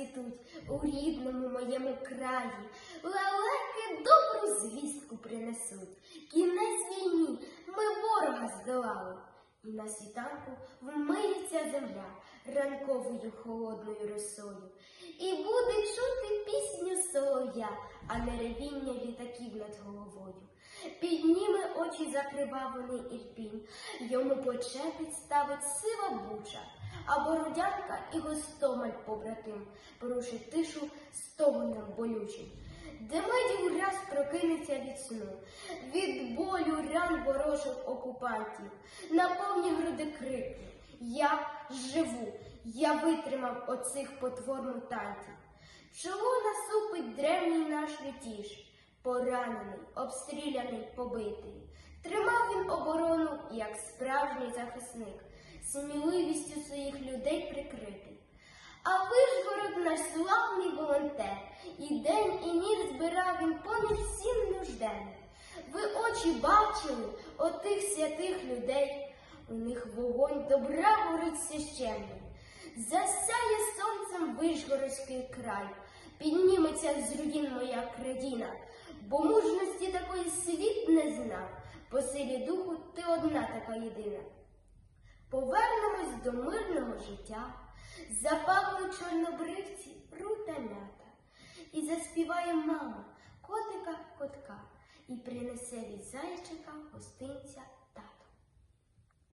зацвітуть у рідному моєму краї, лелеки добру звістку принесуть. Кінець війні ми ворога здолали. І на світанку вмиється земля ранковою холодною росою. І буде чути пісню солов'я, а не ревіння літаків над головою. Підніме очі закривавлений ірпінь, йому почепить ставить сива буча, а бородянка і гостомель побратим порушить тишу стогоном болючим. Демидів раз прокинеться від сну, від болю ран ворожих окупантів, наповні груди крики. Я живу, я витримав оцих потвор мутантів. Чого насупить древній наш лютіш, поранений, обстріляний, побитий. Тримав він оборону, як справжній захисник, сміливістю своїх людей прикритий. А Вишгород наш славний волонтер, і день, і ніч збирав він поміж всім нужденним. Ви очі бачили отих святих людей, у них вогонь добра горить священний. Засяє сонцем Вишгородський край, підніметься з руїн моя країна, бо мужності такої світ не знав, по силі духу ти одна така єдина. Повернемось до мирного життя, запахли чорнобривці, рута мята, і заспіває мама котика котка, і принесе від зайчика гостинця